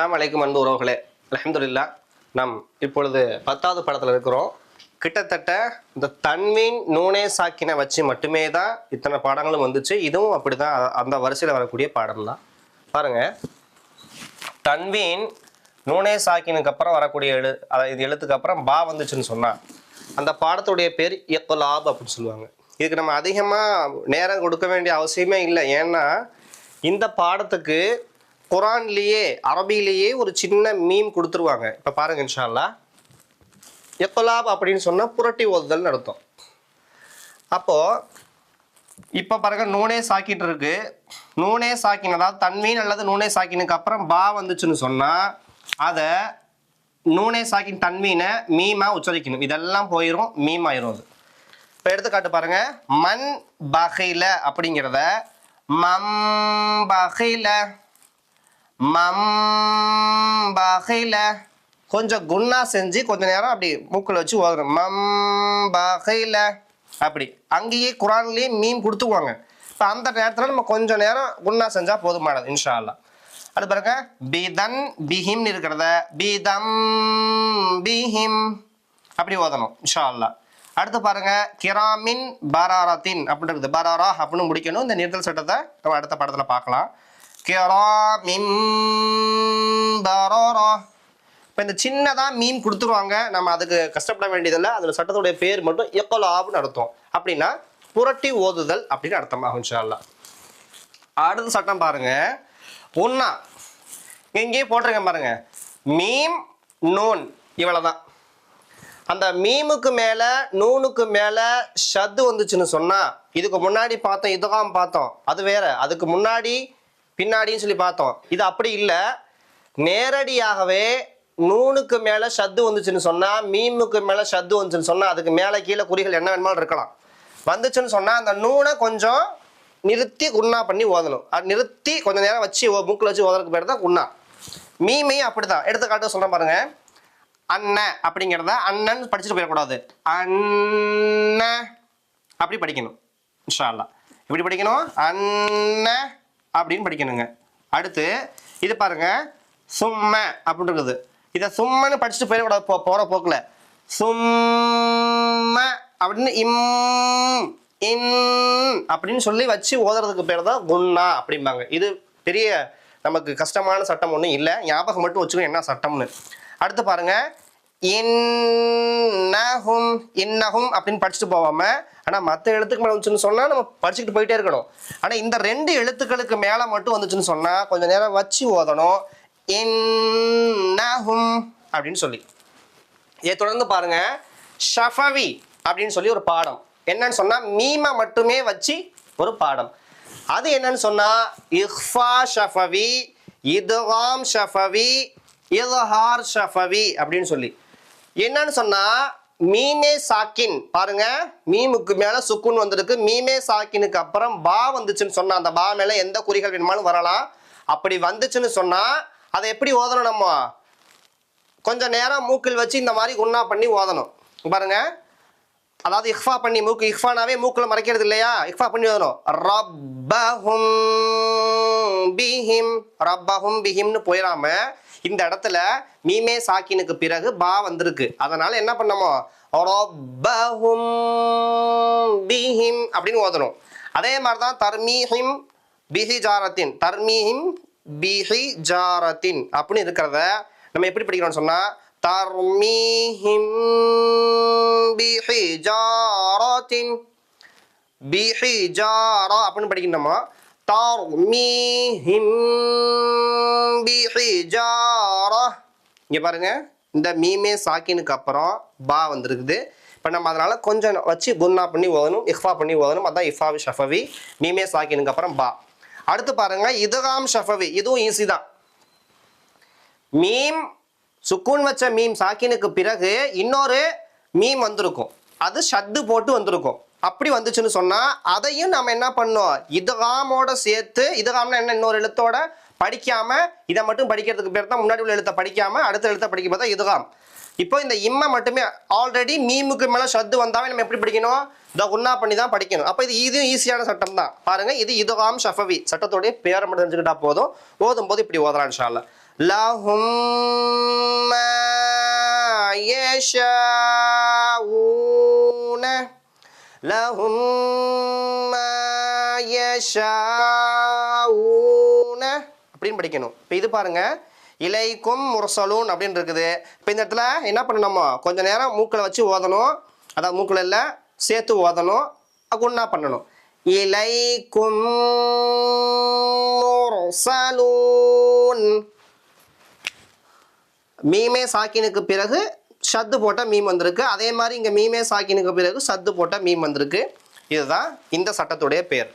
அஸ்லாம் அலைக்கும் அன்பு உறவுகளே. அலமதுல்லா நம் இப்பொழுது பத்தாவது படத்தில் இருக்கிறோம். கிட்டத்தட்ட இந்த தன்வீன் நூனே சாக்கினை வச்சு மட்டுமே தான் இத்தனை பாடங்களும் வந்துச்சு. இதுவும் அப்படி தான் அந்த வரிசையில் வரக்கூடிய பாடம் தான் பாருங்க. தன்வீன் நூனே சாக்கினுக்கு அப்புறம் வரக்கூடிய எழு அதாவது இது எழுத்துக்கு அப்புறம் பா வந்துச்சுன்னு சொன்னால் அந்த பாடத்துடைய பேர் இக்குலாப் அப்படின்னு சொல்லுவாங்க. இதுக்கு நம்ம அதிகமாக நேரம் கொடுக்க வேண்டிய அவசியமே இல்லை. ஏன்னா இந்த பாடத்துக்கு குரான்லேயே அரபிலேயே ஒரு சின்ன மீம் கொடுத்துருவாங்க. இப்போ பாருங்க இன்ஷால்லா இக்குலாப் அப்படின்னு சொன்னால் புரட்டி ஓதுதல் அர்த்தம். அப்போது இப்போ பாருங்க நூனே சாக்கிட்டு இருக்கு. நூனே சாக்கின் அதாவது தன்மீன் அல்லது நூனே சாக்கினுக்கு அப்புறம் பா வந்துச்சுன்னு சொன்னால் அதை நூனே சாக்கின் தன்மீனை மீமாக உச்சரிக்கணும். இதெல்லாம் போயிடும் மீம் ஆயிரும் அது. இப்போ எடுத்துக்காட்டு பாருங்க மண் பகையில் அப்படிங்கிறத மம் பகைல மம் பகைல. கொஞ்சம் குன்னா செஞ்சு கொஞ்ச நேரம் அப்படி மூக்கில் வச்சு ஓதுறோம் மம் பகைல. அப்படி. அங்கேயே குரான்லேயே மீன் கொடுத்துக்குவாங்க. இப்போ அந்த நேரத்தில் நம்ம கொஞ்சம் நேரம் குன்னா செஞ்சால் போதுமானது இன்ஷா அல்லா அது பாருங்க. பிதன் பிஹிம்னு இருக்கிறத பிதம் பிஹிம். அப்படி ஓதணும் இன்ஷா அல்லா அடுத்து பாருங்க. கிராமின் பராரத்தின் அப்படின்னு இருக்குது. பராரா அப்படின்னு முடிக்கணும். இந்த நிறுத்தல் சட்டத்தை நம்ம அடுத்த படத்தில் பார்க்கலாம். கிராமிம் பராரா. இப்போ இந்த சின்னதாக மீன் கொடுத்துருவாங்க. நம்ம அதுக்கு கஷ்டப்பட வேண்டியதில்லை. அதில் சட்டத்துடைய பேர் மட்டும் எக்கலாப்னு அர்த்தம். அப்படின்னா புரட்டி ஓதுதல் அப்படின்னு அர்த்தமாகும் இன்ஷா அடுத்த சட்டம் பாருங்க. ஒன்னா. இங்கேயே போட்டிருக்கேன் பாருங்க. மீம் நூன் இவ்வளோதான் அந்த மீமுக்கு மேலே நூனுக்கு மேலே ஷத்து வந்துச்சுன்னு சொன்னால் இதுக்கு முன்னாடி பார்த்தோம் இதுகாம் பார்த்தோம். அது வேற. அதுக்கு முன்னாடி பின்னாடின்னு சொல்லி பார்த்தோம். இது அப்படி இல்லை. நேரடியாகவே நூனுக்கு மேலே சத்து வந்துச்சுன்னு சொன்னால் மீமுக்கு மேலே சத்து வந்துச்சுன்னு சொன்னால் அதுக்கு மேலே கீழே குறிகள் என்ன வேணுமாலும் இருக்கலாம். வந்துச்சுன்னு சொன்னால் அந்த நூனை கொஞ்சம் நிறுத்தி குண்ணா பண்ணி ஓதணும். அது நிறுத்தி கொஞ்சம் நேரம் வச்சு ஓ- மூக்குல வச்சு ஓதுறதுக்கு பேர் தான் குண்ணா மீமையும் அப்படி தான் எடுத்துக்காட்டு சொல்றேன் பாருங்க. அண்ணன் அப்படிங்கிறத அண்ணன் படிச்சுட்டு போயிடக்கூடாது. அண்ணன் அப்படி படிக்கணும். இன்ஷா எப்படி படிக்கணும். அண்ணன் அப்படின்னு படிக்கணுங்க. அடுத்து இது பாருங்க. சும்ம அப்படின்னு இருக்குது இதை சும்மன்னு படிச்சுட்டு போயிடக்கூடாது போ போகிற போக்கில். சும்ம அப்படின்னு இம் இன் அப்படின்னு சொல்லி வச்சு ஓதுறதுக்கு பேர் தான் குன்னா அப்படிம்பாங்க. இது பெரிய நமக்கு கஷ்டமான சட்டம் ஒன்றும் இல்லை. ஞாபகம் மட்டும் வச்சுக்கணும் என்ன சட்டம்னு. அடுத்து பாருங்கள் இன்னஹும் இன்னஹும் அப்படின்னு படிச்சுட்டு போவாம ஆனால் மற்ற எழுத்துக்கு மேலே வந்துச்சுன்னு சொன்னால் நம்ம படிச்சுக்கிட்டு போயிட்டே இருக்கணும். ஆனால் இந்த ரெண்டு எழுத்துக்களுக்கு மேலே மட்டும் வந்துச்சுன்னு சொன்னால் கொஞ்சம் நேரம் வச்சு ஓதணும். இன்னஹும் அப்படின்னு சொல்லி. இதை தொடர்ந்து பாருங்க. ஷஃபவி அப்படின்னு சொல்லி ஒரு பாடம். என்னன்னு சொன்னா மீமை மட்டுமே வச்சு ஒரு பாடம். அது என்னன்னு சொன்னா இஹ்ஃபா ஷஃபவி இதுகாம் ஷஃபவி இல்ஹார் ஷஃபவி அப்படின்னு சொல்லி. என்னன்னு சொன்னா மீமே சாக்கின். பாருங்க மீமுக்கு மேல சுக்குன் வந்திருக்கு. மீமே சாக்கினுக்கு அப்புறம் பா வந்துச்சுன்னு சொன்னா அந்த பா மேல எந்த குறிகள் வேணுமாலும் வரலாம். அப்படி வந்துச்சுன்னு சொன்னா அதை எப்படி ஓதணும் நம்ம? கொஞ்சம் நேரம் மூக்கில் வச்சு இந்த மாதிரி குன்னா பண்ணி ஓதணும். பாருங்க அதாவது இஃபா பண்ணி மூக்கு இஃபானாவே மூக்கில் மறைக்கிறது இல்லையா? இஃபா பண்ணி ஓதணும் ரப்பஹும் பிஹிம் ரப்பஹும் பிஹிம்னு போயிடாம இந்த இடத்துல மீமே சாக்கினுக்கு பிறகு பா வந்திருக்கு. அதனால என்ன பண்ணமோ? ரப்பஹும் பிஹிம் அப்படின்னு ஓதணும். அதே மாதிரி தான் தர்மீஹிம் பிஹி ஜாரத்தின் தர்மீஹிம் பிஹி ஜாரத்தின் அப்படின்னு இருக்கிறத நம்ம எப்படி படிக்கிறோம்னு சொன்னா ترميهم بحجارة بحجارة பிஹி ஜாரா அப்படின்னு படிக்கணுமா தர்மீஹிம் பிஹி ஜாரா பாருங்க. இந்த மீமே சாக்கினுக்கு அப்புறம் பா வந்திருக்குது. இப்போ நம்ம அதனால கொஞ்சம் வச்சு குன்னா பண்ணி ஓதணும் இஃபா பண்ணி ஓதணும். அதான் இஃபாவி ஷஃபவி. மீமே சாக்கினுக்கு அப்புறம் பா. அடுத்து பாருங்க இதுகாம் ஷஃபவி. இதுவும் ஈஸி தான். மீம் சுக்கூன் வச்ச மீம் சாக்கினுக்கு பிறகு இன்னொரு மீம் வந்திருக்கும். அது ஷத்து போட்டு வந்திருக்கும். அப்படி வந்துச்சுன்னு சொன்னா அதையும் நம்ம என்ன பண்ணோம்? இதுகாமோட சேர்த்து இதுகாம்னா என்ன? இன்னொரு எழுத்தோட படிக்காம இதை மட்டும் படிக்கிறதுக்கு பேர் தான் முன்னாடி உள்ள எழுத்தை படிக்காம அடுத்த எழுத்தை படிக்க பார்த்தா இதுகாம். இப்போ இந்த இம்மை மட்டுமே ஆல்ரெடி மீமுக்கு மேல ஷத்து வந்தாவே நம்ம எப்படி படிக்கணும்? இதை உண்ணா பண்ணி தான் படிக்கணும். அப்போ இது இதுவும் ஈஸியான சட்டம் தான். பாருங்க இது இதுகாம் ஷஃபவி சட்டத்தோடைய பேரை மட்டும் தெரிஞ்சுக்கிட்டா போதும். ஓதும் போது இப்படி ஓதலாம் இன்ஷா لهم ما يشاءون لهم ما يشاءون அப்படின்னு படிக்கணும் இப்போ இது பாருங்க இலைக்கும் முரசலூன் அப்படின்னு இருக்குது இப்போ இந்த இடத்துல என்ன பண்ணணுமோ கொஞ்ச நேரம் மூக்கில் வச்சு ஓதணும் அதாவது மூக்கில் இல்லை சேர்த்து ஓதணும் குன்னா பண்ணணும் இலைக்கும் முரசலூன் மீமே சாக்கினுக்கு பிறகு ஷத்து போட்ட மீம் வந்திருக்கு. அதே மாதிரி இங்கே மீமே சாக்கினுக்கு பிறகு சத்து போட்ட மீம் வந்திருக்கு. இதுதான் இந்த சட்டத்துடைய பேர்.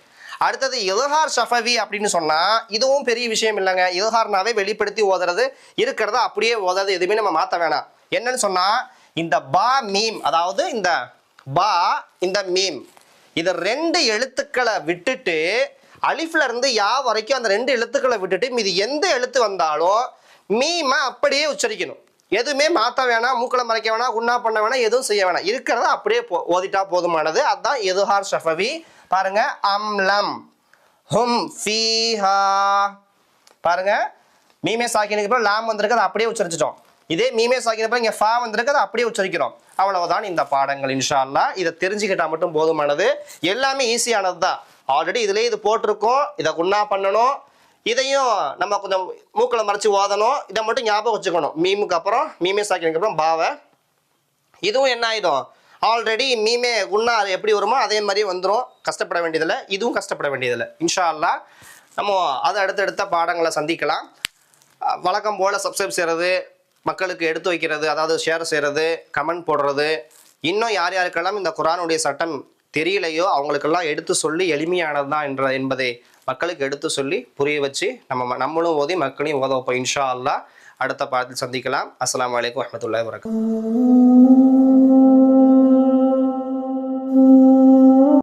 அடுத்தது இல்ஹார் ஷஃபவி அப்படின்னு சொன்னால் இதுவும் பெரிய விஷயம் இல்லைங்க. இல்ஹார்னாவே வெளிப்படுத்தி ஓதுறது இருக்கிறத அப்படியே ஓதுறது எதுவுமே நம்ம மாற்ற வேணாம். என்னன்னு சொன்னால் இந்த பா மீம் அதாவது இந்த பா இந்த மீம் இது ரெண்டு எழுத்துக்களை விட்டுட்டு அலிஃப்ல இருந்து யா வரைக்கும் அந்த ரெண்டு எழுத்துக்களை விட்டுட்டு மீதி எந்த எழுத்து வந்தாலும் மீமை அப்படியே உச்சரிக்கணும். எதுவுமே மாற்ற வேணாம் மூக்களை மறைக்க வேணாம் குண்ணா பண்ண வேணாம் எதுவும் செய்ய வேணாம். இருக்கிறத அப்படியே போ ஓதிட்டா போதுமானது. அதுதான் எதுஹார் ஷஃபவி. பாருங்க அம்லம் ஹும் ஃபீஹா. பாருங்க மீமே சாக்கினுக்கு அப்புறம் லாம் வந்திருக்கு அதை அப்படியே உச்சரிச்சிட்டோம். இதே மீமே சாக்கினப்ப இங்கே ஃபா வந்திருக்கு அதை அப்படியே உச்சரிக்கிறோம். அவ்வளவுதான் இந்த பாடங்கள் இன்ஷா அல்லா இதை தெரிஞ்சுக்கிட்டா மட்டும் போதுமானது. எல்லாமே ஈஸியானது தான் ஆல்ரெடி இதுலேயே இது போட்டிருக்கோம். இதை குண்ணா பண்ணணும். இதையும் நம்ம கொஞ்சம் மூக்கில் மறைச்சி ஓதணும். இதை மட்டும் ஞாபகம் வச்சுக்கணும். மீமுக்கு அப்புறம் மீமே சாக்கினுக்கு அப்புறம் பாவை. இதுவும் என்ன ஆயிடும்? ஆல்ரெடி மீமே குன்னா எப்படி வருமோ அதே மாதிரி வந்துடும் கஷ்டப்பட வேண்டியதில்லை. இதுவும் கஷ்டப்பட வேண்டியதில்லை. இன்ஷா நம்ம அதை அடுத்தடுத்த பாடங்களை சந்திக்கலாம். வழக்கம் போல் சப்ஸ்கிரைப் செய்கிறது மக்களுக்கு எடுத்து வைக்கிறது அதாவது ஷேர் செய்கிறது கமெண்ட் போடுறது. இன்னும் யார் யாருக்கெல்லாம் இந்த குரானுடைய சட்டம் தெரியலையோ அவங்களுக்கெல்லாம் எடுத்து சொல்லி எளிமையானது தான் என்ற என்பதை மக்களுக்கு எடுத்து சொல்லி புரிய வச்சு நம்ம நம்மளும் ஓதி மக்களையும் ஓத வைப்போம் இன்ஷா அல்லா அடுத்த பாடத்தில் சந்திக்கலாம். அஸ்லாம் வலைக்கம் வரமத்துல்லாஹி வரகம்